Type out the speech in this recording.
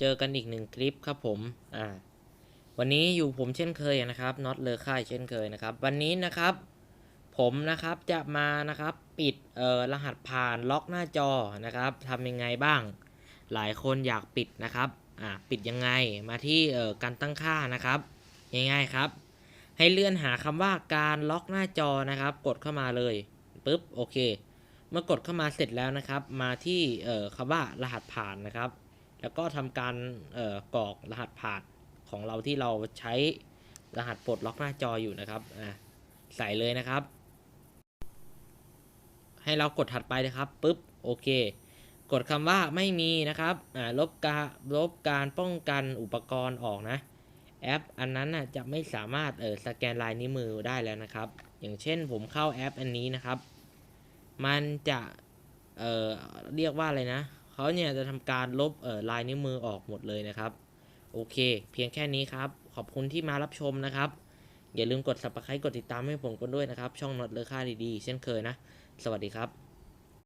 เจอกันอีกหนึ่งคลิปครับผมอ่าวันนี้อยู่ผมเช่นเคยนะครับน็อตเลอค่ายเช่นเคยนะครับ วันนี้นะครับ ผมนะครับจะมานะครับปิดเอ่อรหัสผ่านล็อกหน้าจอนะครับทำยังไงบ้าง หลายคนอยากปิดนะครับอ่าปิดยังไงมาที่เอ่อการตั้งค่านะครับง่ายๆครับ ให้เลื่อนหาคำว่าการล็อกหน้าจอนะครับ กดเข้ามาเลยปุ๊บโอเค เมื่อกดเข้ามาเสร็จแล้วนะครับ มาที่เอ่อคำว่ารหัสผ่านนะครับ แล้วก็ทำการเอ่อกรอกรหัสผ่านของเราที่เราใช้รหัสปลดล็อกหน้าจออยู่นะครับอ่ใส่เลยนะครับ ให้เรากดถัดไปนะครับปุ๊บโอเค กดคำว่าไม่มีนะครับอ่าลบการลบการป้องกันอุปกรณ์ออกนะ แอปอันนั้นน่ะจะไม่สามารถเออสแกนลายนิ้วมือได้แล้วนะครับ อย่างเช่นผมเข้าแอปอันนี้นะครับ มันจะเออเรียกว่าอะไรนะ เขาเนี่ยจะทำการลบเออลายนิ้วมือออกหมดเลยนะครับ โอเค เพียงแค่นี้ครับ ขอบคุณที่มารับชมนะครับ อย่าลืมกด subscribe กดติดตามให้ผมกันด้วยนะครับ ช่องน็อตเลอค่าดีๆ เช่นเคยนะ สวัสดีครับ